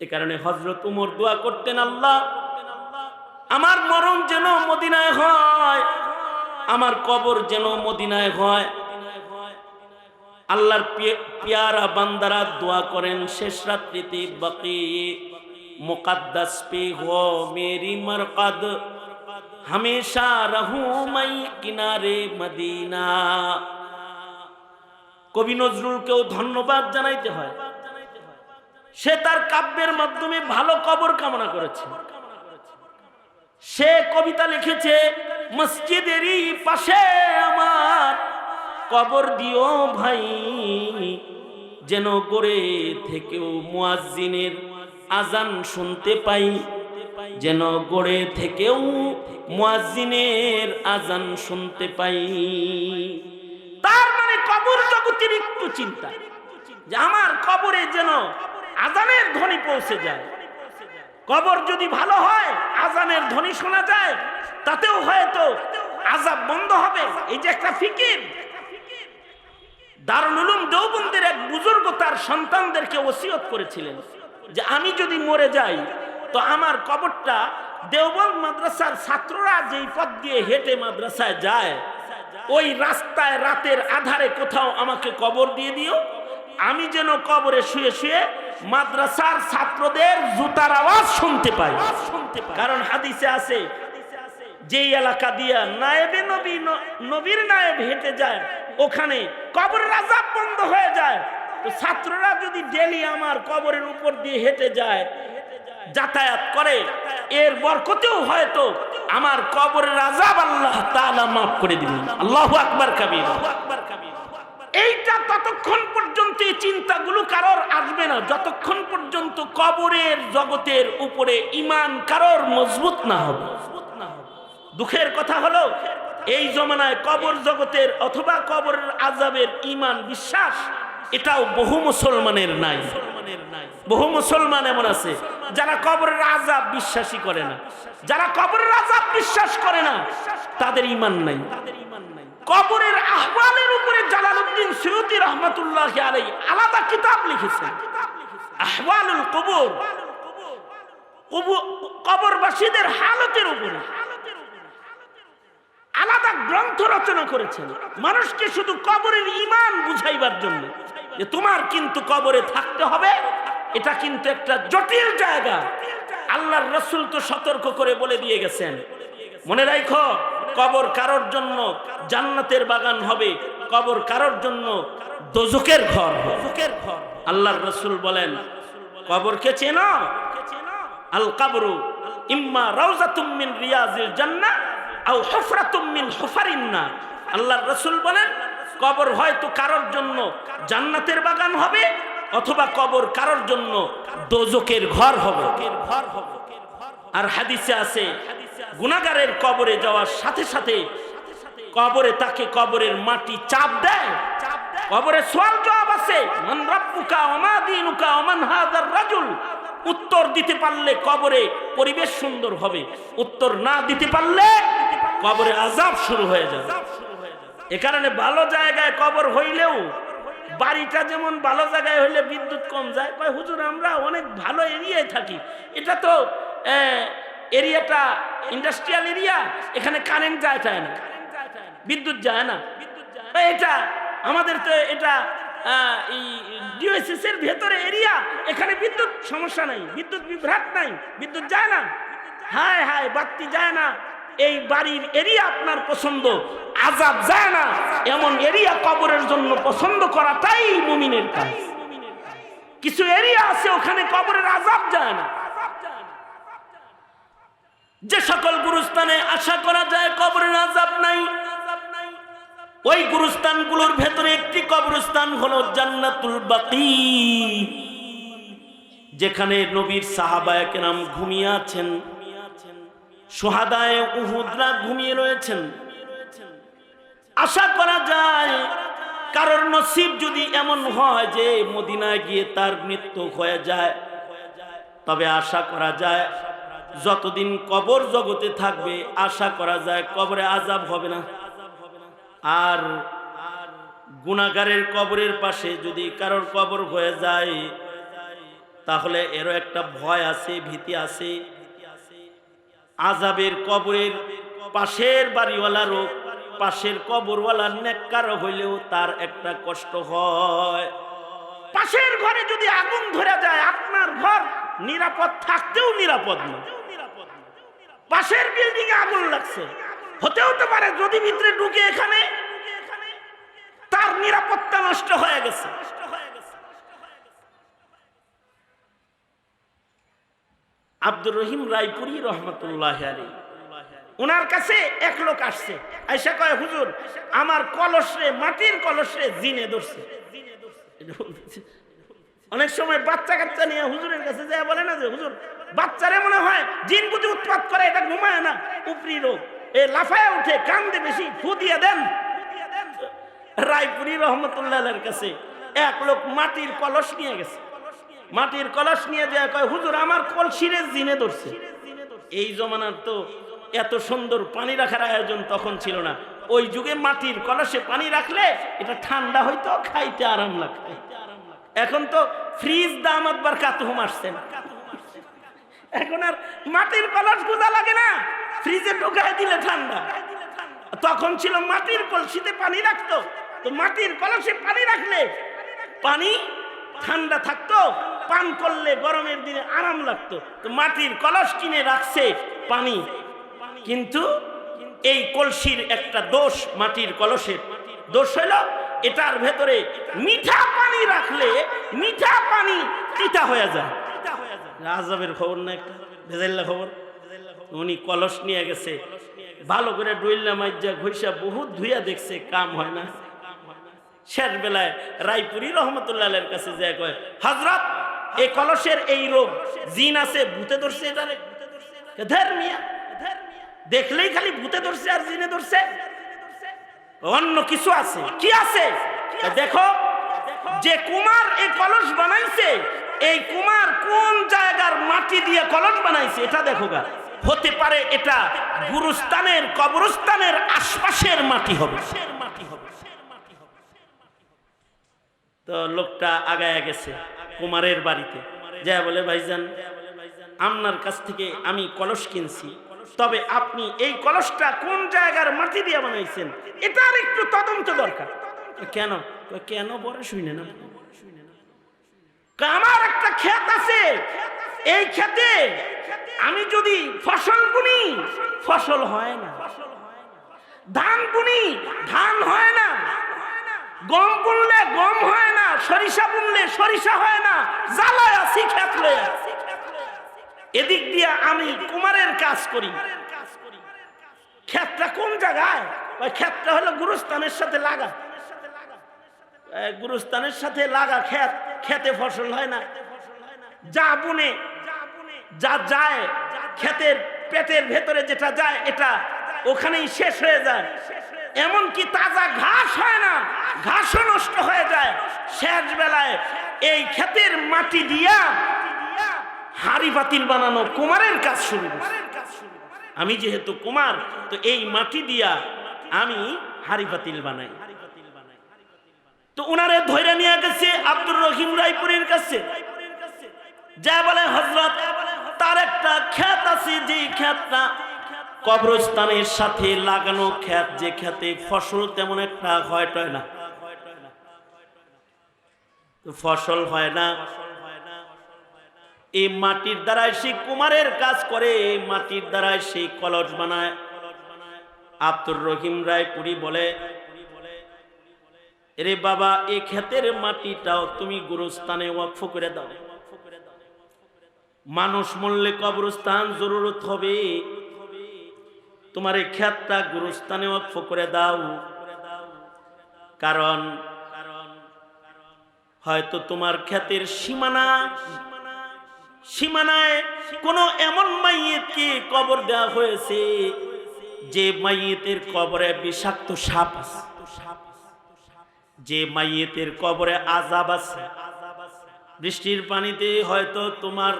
এ কারণে হজরত উমর দোয়া করতেন, আল্লাহ, আমার মরণ যেন মদিনায় হয়, আমার কবর যেন মদিনায় হয়। আল্লাহর পিয়ারা বান্দারা দোয়া করেন, শেষ রাত্রিতে বাকি মুকদ্দাস পে হো মেরি মরকদ, হমেশা রহু মাই কিনারে মদিনা। কবি নজরুলকেও ধন্যবাদ জানাইতে হয়। সে তার কাব্যের মাধ্যমে ভালো কবর কামনা করেছে। সে কবিতা লিখেছে, মসজিদেরই পাশে আমার কবর দিও ভাই, যেন গড়ে থেকেও মুয়াজ্জিনের আজান শুনতে পাই, যেন গড়ে থেকেও মুয়াজ্জিনের আজান শুনতে পাই। তার মানে কবর জগতের একটু চিন্তা, যে আমার কবরে যেন আজানের ধ্বনি পৌঁছে যায়। কবর যদি ভালো হয়, আজানের ধ্বনি শোনা যায়, তাতেও হয়তো আজাব বন্ধ হবে। এই যে একটা ফিকির। দারুল উলুম দেওবন্দের এক বুজুর্গ তার সন্তানদেরকে ওসিয়ত করেছিলেন যে আমি যদি মরে যাই, তো আমার কবরটা দেওবন্দ মাদ্রাসার ছাত্ররা যেই পথ দিয়ে হেঁটে মাদ্রাসায় যায়, ওই রাস্তায় রাতের আধারে কোথাও আমাকে কবর দিয়ে দিও। আমি যেন কবরে শুয়ে শুয়ে মাদ্রাসার ছাত্রদের জুতার আওয়াজ শুনতে পাই। কারণ হাদিসে আছে যেই এলাকা দিয়া নায়েবে নবী নবীর নায়েব হেঁটে যায় ওখানে কবরের আজাব বন্ধ হয়ে যায়। তো ছাত্ররা যদি ডেলি আমার কবরের উপর দিয়ে হেঁটে যায় যাতায়াত করে এর বরকতেও হয়তো আমার কবরের আজাব আল্লাহ তাআলা মাফ করে দিবেন। আল্লাহু আকবার কাবীর। এইটা ততক্ষণ পর্যন্ত এই চিন্তাগুলো কারোর আসবে না। যতক্ষণ পর্যন্ত কবরের জগতের উপরে ইমান কারোর মজবুত না হবে। দুঃখের কথা হলো, এই জমানায় কবর জগতের অথবা কবরের আজাবের ইমান বিশ্বাস এটাও বহু মুসলমানের নাই। বহু মুসলমান এমন আছে, যারা কবরের আজাব বিশ্বাসী করে না। যারা কবরের আজাব বিশ্বাস করে না, তাদের ইমান নাই। কবরের আহ্বানের উপরে জালালউদ্দিন সৈয়দি রহমতুল্লাহ আলাই আলাদা কিতাব লিখেছেন আহওয়ালুল কবর। কবরবাসীদের হালতের উপরে। আলাদা গ্রন্থ রচনা করেছেন। মানুষকে শুধু কবরের ইমান বুঝাইবার জন্য। যে তোমার কিন্তু কবরে থাকতে হবে। এটা কিন্তু একটা জটিল জায়গা। আল্লাহর রসুল তো সতর্ক করে বলে দিয়ে গেছেন। মনে রাখো কবর কারোর জন্য জান্নাতের বাগান হবে, কবর কারোর জন্য দোজকের ঘর দোজকের ঘর আল্লাহর রসুল বলেন কবরকে চেনো? আল কাবরু ইম্মা রাউজাতুম মিন রিয়াজিল জান্নাহ আও হুফরাতুম মিন হুফারিন নার। আল্লাহর রাসূল বলেন, কবর হয়তো কারোর জন্য জান্নাতের বাগান হবে, অথবা কবর কারোর জন্য দোজকের ঘর হবে। আর হাদিসে আছে গুনাহগারের কবরে যাওয়ার সাথে সাথে কবরে তাকে কবরের মাটি চাপ দেয়। কবরে সোয়াল জবাব আছে, মান রাব্বুকা ওয়া মা দীনুকা ওয়া মান হাদার রাজুল। উত্তর দিতে পারলে কবরে পরিবেশ সুন্দর হবে। উত্তর না দিতে পারলে কবরে আজাব শুরু হয়ে যাবে। এ কারণে ভালো জায়গায় কবর হইলেও বাড়িটা যেমন ভালো জায়গায় হইলে বিদ্যুৎ কম যায়। কয়, হুজুর, আমরা অনেক ভালো এরিয়ায় থাকি। এটা তো এরিয়াটা ইন্ডাস্ট্রিয়াল এরিয়া এখানে কারেন্ট যায় যায় না। বিদ্যুৎ যায় না। এটা আমাদের তো এটা ডিওএসএস এর ভেতরে এরিয়া এখানে বিদ্যুৎ সমস্যা নাই। বিদ্যুৎ বিভ্রাট নাই, বিদ্যুৎ যায় না। হায় হায়, বাতি যায় না। এই বাড়ির এরিয়া আপনার পছন্দ, আজাব যায় না। এমন এরিয়া কবরের জন্য পছন্দ করাটাই মুমিনের কাজ। কিছু এরিয়া আছে, ওখানে কবরের আজাব যায় না। যে সকল গুরুস্থানে আশা করা যায় কবরের আজাব নাই, ওই গুরুস্থানগুলোর ভেতরে একটি কবরস্থান হলো জান্নাতুল বাকি, যেখানে নবীর সাহাবায়ক নাম ঘুমিয়ে আছেন, সোহাদায় উহুদরা ঘুমিয়ে রয়েছেন। আশা করা যায় কারোর নসিব যদি এমন হয় যে মদিনায় গিয়ে তার মৃত্যু হয়ে যায়, তবে আশা করা যায় যতদিন কবর জগতে থাকবে, আশা করা যায় কবরে আজাব হবে না। আর গুণাগারের কবরের পাশে যদি কারোর কবর হয়ে যায়, তাহলে এরও একটা ভয় আছে, ভীতি আছে। আজাবের কবরের পাশের বাড়িওয়ালারও, পাশের কবরওয়ালার নেককার হইলেও তার একটা কষ্ট হয়। পাশের ঘরে যদি আগুন ধরে যায়, আপনার ঘর নিরাপদ থাকতেও নিরাপদ না। পাশের বিল্ডিং এ আগুন লাগছে। হতে হতে পারে যদি ভিতরে ঢুকে এখানে, তার নিরাপত্তা নষ্ট হয়ে গেছে। আব্দুর রহিম রায়পুরি রহমতুল্লাহ আলী ওনার কাছে এক লোক আসছে। আইসা কয়, হুজুর, আমার কলসে মাটির কলসে জিনে ধরছে। অনেক সময় বাচ্চা কাচ্চা নিয়ে হুজুরের কাছে যায়, বলে না যে, হুজুর, বাচ্চারে মনে হয় জিন বুঝি উৎপাত করে, এটা ঘুমায় না উপরি রোগ। এ লাফায় উঠে কান্দে বেশি, ফু দিয়ে দেন। রায়পুরি রহমতুল্লাহের কাছে এক লোক মাটির কলস নিয়ে গেছে। মাটির কলস নিয়ে যায়, কয়, হুজুর, আমার কলসিরে জিনে ধরছে। এই জমানার তো এত সুন্দর পানি রাখার আয়োজন তখন ছিল না। ওই যুগে মাটির কলসে পানি রাখলে এটা ঠান্ডা হইতো, খাইতে আরাম লাগতো। এখন তো ফ্রিজ দাম একবার কাতুম আসছে না। এখন আর মাটির কলস গোদা লাগে না। ফ্রিজে ঢুকায় দিলে ঠান্ডা। তখন ছিল মাটির কলসিতে পানি রাখতো। তো মাটির কলসে পানি রাখলে পানি ঠান্ডা থাকতো। পান করলে গরমের দিনে আরাম লাগতো। তো মাটির কলস কিনে রাখছে পানি। কিন্তু এই কলসির একটা দোষ মাটির কলসের। দোষ হইল এটার ভেতরে মিঠা পানি রাখলে মিঠা পানি তিতা হয়ে যায়। রাজাবের খবর না একটা? ভেজাল্লা খবর? উনি কলস নিয়ে গেছে। ভালো করে ডইল্লা মাইজা ঘইসা বহুত ধুইয়া দেখছে, কাম হয় না। শেষ বেলায় রায়পুরি রহমতুল্লাহের কাছে যায় কয়, হজরত এই কলসের এই রোগ জিন আছে, ভূতে ধরছে এটারে। ধের মিয়া। দেখলেই খালি ভূতে ধরছে আর জিনে ধরছে। অন্য কিছু আছে। কি আছে? দেখো। যে কুমার এই কলস বানাইছে, এই কুমার কোন জায়গার মাটি দিয়ে কলস বানাইছে এটা দেখো গা। হতে পারে এটা গুরুস্থানের কবরস্থানের আশপাশের মাটি হবে। তো লোকটা আগায় গেছে কুমারের বাড়িতে। যা বলে, ভাইজান, আপনার কাছ থেকে আমি কলস কিনছি। তবে আপনি এই কলসটা কোন জায়গার মাটি দিয়ে বানাইছেন? এটার একটু তদন্ত দরকার। কেন? কেন বড় শুনে না আমার একটা ক্ষেত আছে। এই ক্ষেতে আমি যদি ফসল বুনি, ফসল হয় না। ধান বুনি, ধান হয় না। গম বুনলে গম হয় না, সরিষা বুনলে সরিষা হয় না। জ্বালায় আছি, ক্ষেত এদিক দিয়ে আমি কুমারের কাজ করি। ক্ষেতটা কোন জায়গায়? ক্ষেতটা হলো গুরুস্থানের সাথে লাগা। গুরুস্থানের সাথে লাগা ক্ষেত খেতে ফসল হয় না। যা বুনে, যা যায় ক্ষেতের পেটের ভেতরে যেটা যায়, এটা ওখানেই শেষ হয়ে যায়। এমনকি তাজা ঘাস হয় না, ঘাসও নষ্ট হয়ে যায়। শেষ বেলায় এই ক্ষেতের মাটি দিয়া হাড়ি বাতিল বানানো কুমারের কাজ শুরু আমি যেহেতু কুমার, তো এই মাটি দিয়া আমি হাড়ি বাতিল বানাই। তো ওনারে ধৈর্য নিয়ে গেছে আব্দুর রহিম রায়পুরের কাছে। যা বলে হজরত তার একটা খ্যাত আছে, যে খ্যাতটা কবরস্থানের সাথে লাগানো খ্যাত, যে খ্যাতে ফসল তেমন একটা হয়, টয় না। ফসল হয় না। এই মাটির দ্বারাই সে কুমারের কাজ করে, এই মাটির দ্বারাই সেই কলস বানায়। আব্দুর রহিম রায় রায়পুরি বলে রে বাবা এই ক্ষেতের মাটিটাও তুমি গুরুস্থানে ওয়াকফ করে দাও। মানুষ মরলে কবরস্থান জরুরত হবে। তোমার এই ক্ষেতটা গুরুস্থানে ওয়াকফ করে দাও। কারণ হয়তো তোমার ক্ষেতের সীমানা, সীমানায় কোনো এমন মাইয়েতকে কবর দেওয়া হয়েছে, যে মাইয়েতের কবরে বিষাক্ত সাপ আছে। যে মাইয়েতের কবরে আজাব আছে, বৃষ্টির পানিতে হয়তো তোমার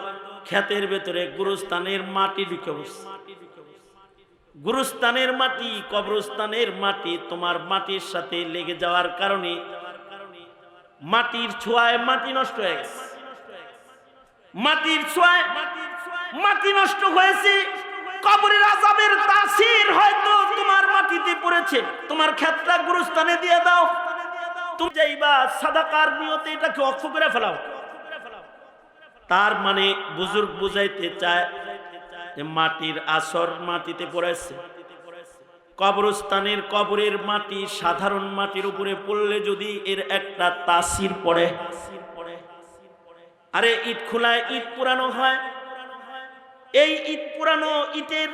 ক্ষেতের ভেতরে গুরুস্থানের মাটি ঢুকে বসছে গুরুস্থানের মাটি, কবরস্থানের মাটি তোমার মাটির সাথে লেগে যাওয়ার কারণে মাটির ছোঁয়ায় মাটি নষ্ট হয়ে গেছে। মাটির ছোঁয়ায় মাটি নষ্ট হয়েছে, কবরের আজাবের তাসির হয়তো তোমার মাটিতে পড়েছে। তোমার ক্ষেতটা গুরুস্থানে দিয়ে দাও। তুমি যাইবা, সাদাকার নিয়তে এটাকে অক্ষ করে ফেলাও। তার মানে বুজুর্গ বুঝাইতে চায় মাটির আসর মাটিতে পড়েছে। কবরস্থানের কবরের মাটি সাধারণ মাটির উপরে পড়লে যদি এর একটা তাসির পড়ে। আরে ইট খোলায় ইট পুরানো হয়। এই ইট পুরানো ইটের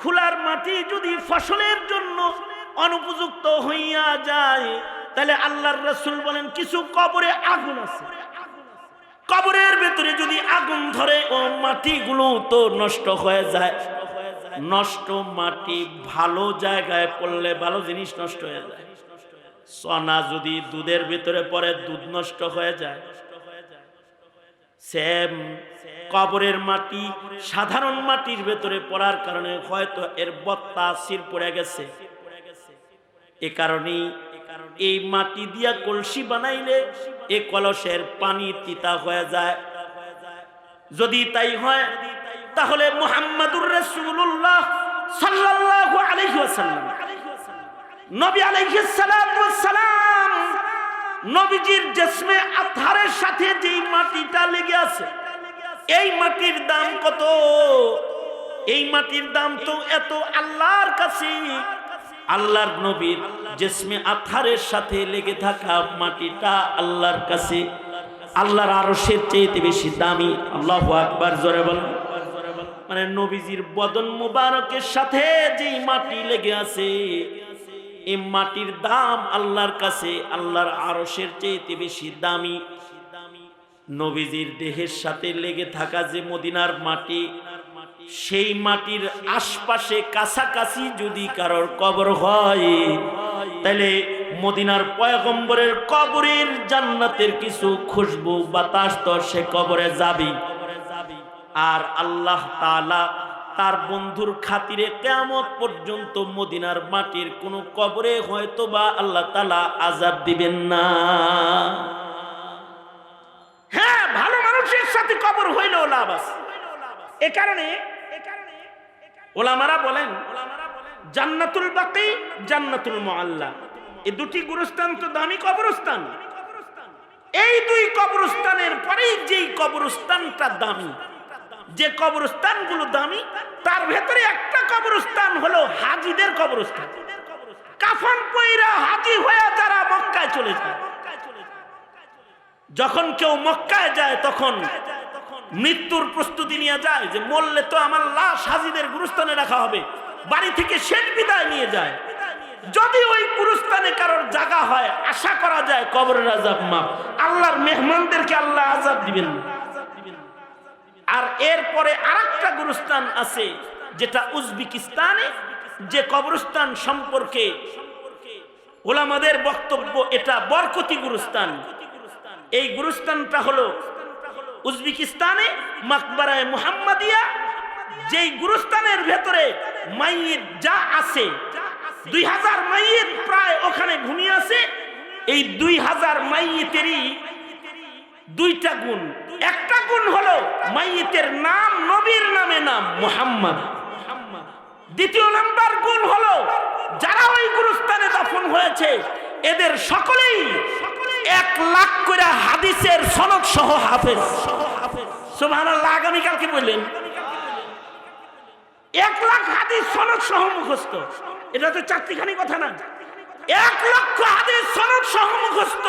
খোলার মাটি যদি ফসলের জন্য অনুপযুক্ত হইয়া যায় তাহলে আল্লাহর রসুল বলেন, কিছু কবরে আগুন আছে। কবরের ভেতরে যদি আগুন ধরে, ও মাটিগুলো তো নষ্ট হয়ে যায়। নষ্ট মাটি ভালো জায়গায় পড়লে ভালো জিনিস নষ্ট হয়ে যায়। সনা যদি দুধের ভিতরে পড়ে, দুধ নষ্ট হয়ে যায়। সেম কবরের মাটি সাধারণ মাটির ভেতরে পড়ার কারণে হয়তো এর বত্তা সির পড়ে গেছে। এ কারণেই এই মাটি দিয়া কলসি বানাইলে এ কলসের পানি তিতা হয়ে যায়। যদি তাই হয়, তাহলে মুহাম্মাদুর রাসূলুল্লাহ সাল্লাল্লাহু আলাইহি ওয়াসাল্লাম, নবী আলাইহিস সালাতু সালাম নবীজির জিসমে আতহারের সাথে যেই মাটিটা লেগে আছে, এই মাটির দাম কত? এই মাটির দাম তো এত আল্লাহর কাছে। আল্লাহর নবীর জিসমে আথারের সাথে লেগে থাকা মাটিটা আল্লাহর কাছে, আল্লাহর আরশের চেয়েতে বেশি দামি। আল্লাহ আকবার, জোরে বল মানে নবীজির বদন মুবারকের সাথে যেই মাটি লেগে আছে, এই মাটির দাম আল্লাহর কাছে, আল্লাহর আরশের চেয়ে বেশি দামি। নবীজির দেহের সাথে লেগে থাকা যে মদিনার মাটি সেই মাটির আশপাশে কাছাকাছি যদি কারোর কবর হয়, তাহলে মদিনার পয়গম্বরের কবরের জান্নাতের কিছু খুশবু বাতাস তো সে কবরে যাবি আর আল্লাহ তাআলা তার বন্ধুর খাতিরে কেমন পর্যন্ত মদিনার মাটির কোনো কবরে হয়তো বা আল্লাহ তালা আজাব দিবেন না। হ্যাঁ ভালো মানুষের সাথে কবর হইলেও লাভ আছে। এ কারণে ওলামারা বলেন, জান্নাতুল বাকি, জান্নাতুল মুআল্লা। এই দুটি গুরুস্থান তো দামি কবরস্থান। এই দুই কবরস্থানের পরেই যেই কবরস্থানটা দামি, যে কবরস্থান কবরস্থানগুলো দামি, তার ভেতরে একটা কবরস্থান হলো হাজিদের কবরস্থান। কাফন পইরা হাজি হয়ে যারা মক্কায় চলে যায়। যখন কেউ মক্কায় যায়, তখন মৃত্যুর প্রস্তুতি নিয়ে যায় যে মরলে তো আমার লাশ হাজিদের গুরুস্থানে রাখা হবে। বাড়ি থেকে শেষ বিদায় নিয়ে যায়। যদি ওই গুরুস্থানে কারোর জায়গা হয়, আশা করা যায় কবরের আজাব মাপ আল্লাহর মেহমানদেরকে আল্লাহ আজাব দিবেন আর এরপরে আরেকটা গুরুস্থান আছে, যেটা উজবেকিস্তানে, যে কবরস্থান সম্পর্কে ওলামাদের বক্তব্য, এটা বরকতি গুরুস্থান। এই গুরুস্থানটা হলো উজবেকিস্তানে, মাকবারায় মুহাম্মাদিয়া, যেই গুরুস্থানের ভেতরে মাইয়ের যা আছে, দুই হাজার মাইয়ের প্রায় ওখানে ঘুমিয়ে আছে, এই দুই হাজার মাইয়েতেরই দুইটা গুণ। একটা গুণ হলো মাইয়েতের নাম নবীর নামে নাম মুহাম্মদ। দ্বিতীয় নাম্বার গুণ হলো যারা ওই গুরুস্থানে দফন হয়েছে, এদের সকলেই এক লাখ করে হাদিসের সনদ সহ হাফেজ। বললেন। এক লাখ হাদিস সনদ সহ মুখস্থ। এটা তো চারটিখানি কথা না। এক লক্ষ হাদিস সনদ সহ মুখস্থ।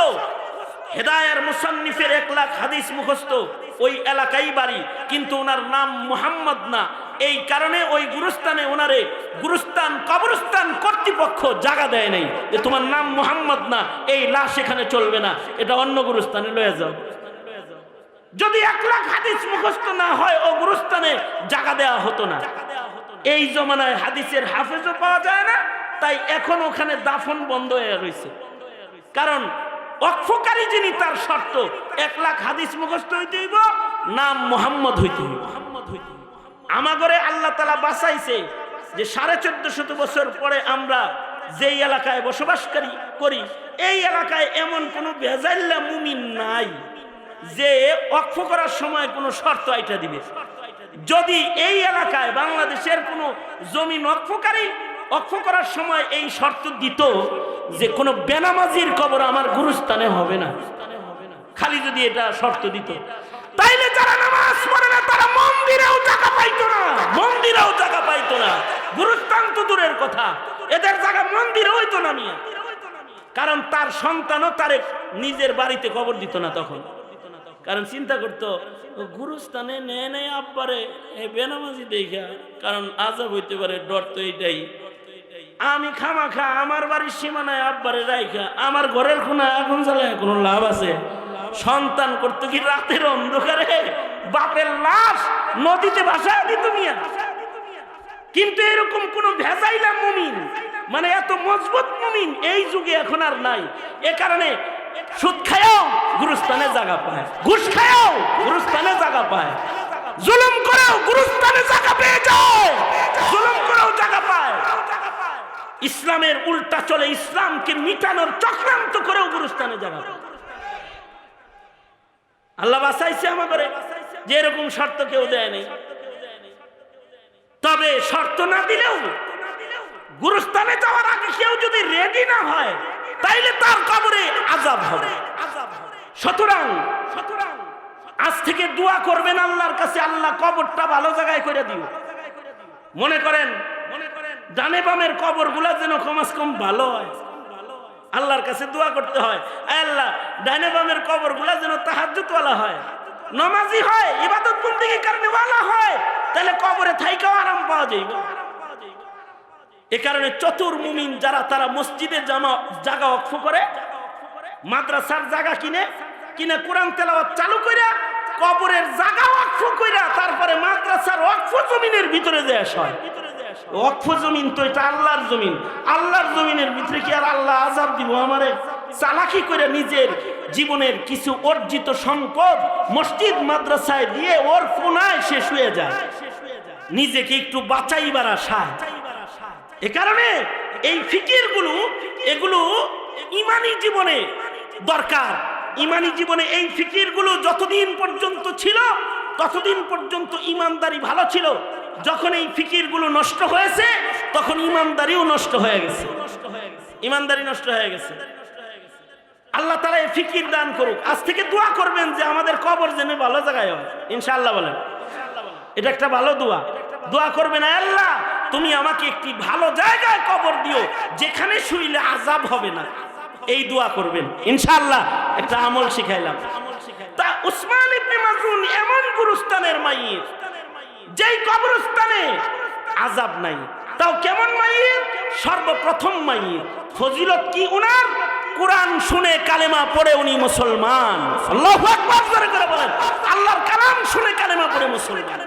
হেদায়ার মুসন্নিফের এক লাখ হাদিস মুখস্থ। ওই এলাকাই বাড়ি, কিন্তু ওনার নাম মুহাম্মদ না। এই কারণে ওই গুরুস্থানে ওনারে গুরুস্থান, কবরস্থান কর্তৃপক্ষ জায়গা দেয় নাই যে তোমার নাম মুহাম্মদ না, এই লাশ এখানে চলবে না, এটা অন্য গুরুস্থানে লয়ে যাও। যদি এক লাখ হাদিস মুখস্থ না হয়, ও গুরুস্থানে জায়গা দেওয়া হতো না। এই জমানায় হাদিসের হাফেজও পাওয়া যায় না, তাই এখন ওখানে দাফন বন্ধ হয়ে রয়েছে কারণ অক্ষকারী যিনি, তার শর্ত, এক লাখ হাদিস মুখস্থ হইতে হইব, নাম মোহাম্মদ হইতে হইব। আমাগরে আল্লাহ তালা বাঁচাইছে যে সাড়ে চোদ্দ শত বছর পরে আমরা যেই এলাকায় বসবাসকারী করি এই এলাকায় এমন কোনো বেজাল্লা মুমিন নাই যে অক্ষ করার সময় কোনো শর্ত আইটা দিবে। যদি এই এলাকায় বাংলাদেশের কোনো জমি অক্ষকারী অক্ষ করার সময় এই শর্ত দিত যে কোনো বেনামাজির কবর আমার গুরুস্থানে হবে না। খালি যদি এটা শর্ত দিত। তাইলে যারা নামাজ পড়ে না, তারা মন্দিরেও টাকা পাইতো না। মন্দিরেও টাকা পাইতো না। গুরুস্থান তো দূরের কথা। এদের জায়গা মন্দিরে হইতো না মিয়া। কারণ তার সন্তানও তারে নিজের বাড়িতে কবর দিত না তখন। কারণ চিন্তা করতো, গুরুস্থানে নেয় নেয় আব্বারে বেনামাজি দেখা কারণ আজাব হইতে পারে, ডর তো এইটাই। আমি খামাখা, আমার বাড়ির সীমানায় আব্বারে রাইখা, আমার ঘরের কোনা আগুন জ্বালায় কোনো লাভ আছে? সন্তান করতে কি রাতের অন্ধকারে? বাপের লাশ নদীতে ভাসায় দিত মিয়া কিন্তু এরকম কোন ভেজাইলা মুমিন মানে এত মজবুত মুমিন এই যুগে এখন আর নাই। এ কারণে সুদ খায়াও, গুরুস্থানে জায়গা পায়। ঘুষ খায়াও, গুরুস্থানে জায়গা পায়। জুলুম করেও গুরুস্থানে জায়গা পেয়ে যায়। জুলুম করেও জায়গা পায়। ইসলামের উল্টা চলে ইসলামকে মিটানোর চক্রান্ত করেও জায়গা পায় আল্লাহ বাসাইছে আমাদের যে এরকম শর্ত কেউ দেয় নেই। তবে শর্ত না দিলেও গুরুস্থানে যাওয়ার আগে কেউ যদি রেডি না হয়, তাইলে তার কবরে আজাব হবে। সুতরাং সুতরাং আজ থেকে দোয়া করবেন আল্লাহর কাছে, আল্লাহ কবরটা ভালো জায়গায় করে দিও। মনে করেন ডানে বামের কবরগুলা যেন কমাস কম ভালো হয়। আল্লাহর কাছে দোয়া করতে হয়। আল্লাহ, ডানে বামের কবরগুলা যেন তাহাজ্জুদওয়ালা হয়। নমাজি হয়, ইবাদত বন্দিগি কারণেওয়ালা হয়। তাহলে কবরে থাইকাও আরাম পাওয়া যাইবে। এ কারণে চতুর মুমিন যারা, তারা মসজিদে জামা জায়গা অক্ষ করে, মাদ্রাসার জায়গা কিনে কিনে কোরআন তেলাওয়াত চালু কইরা, কবরের জায়গা অক্ষ কইরা, তারপরে মাদ্রাসার অক্ষ জমিনের ভিতরে যে হয়। অক্ষ জমিন তো এটা আল্লাহর জমিন। আল্লাহর জমিনের ভিতরে কি আর আল্লাহ আজাব দিব আমারে? চালাকি করে নিজের জীবনের কিছু অর্জিত সম্পদ মসজিদ, মাদ্রাসায় দিয়ে ওর কোনায় শেষ হয়ে যায়। নিজেকে একটু বাঁচাইবার আশায় এ কারণে এই ফিকিরগুলো এগুলো ইমানি জীবনে দরকার। ইমানি জীবনে এই ফিকিরগুলো যতদিন পর্যন্ত ছিল, ততদিন পর্যন্ত ইমানদারি ভালো ছিল। যখন এই ফিকিরগুলো নষ্ট হয়েছে, তখন ইমানদারিও নষ্ট হয়ে গেছে। ইমানদারি নষ্ট হয়ে গেছে। আল্লাহ তারা এই ফিকির দান করুক। আজ থেকে দোয়া করবেন যে আমাদের কবর যেন ভালো জায়গায় হয়। ইনশাআল্লাহ বলেন। এটা একটা ভালো দোয়া। দোয়া করবেন আল্লাহ, তুমি আমাকে একটি ভালো জায়গায় কবর দিও, যেখানে শুইলে আজাব হবে না। এই দোয়া করবেন। ইনশাআল্লাহ একটা আমল শিখাইলাম। তা উসমান ইবনে মাজুন এমন গুরুস্থানের মাইয়ের যেই কবরস্থানে আজাব নাই, তাও কেমন মাইয়ে? সর্বপ্রথম মাইয়ে। ফজিলত কি উনার? কোরআন শুনে কালেমা পড়ে উনি মুসলমান। আল্লাহ করে বলেন। আল্লাহর কালাম শুনে কালেমা পড়ে মুসলমান।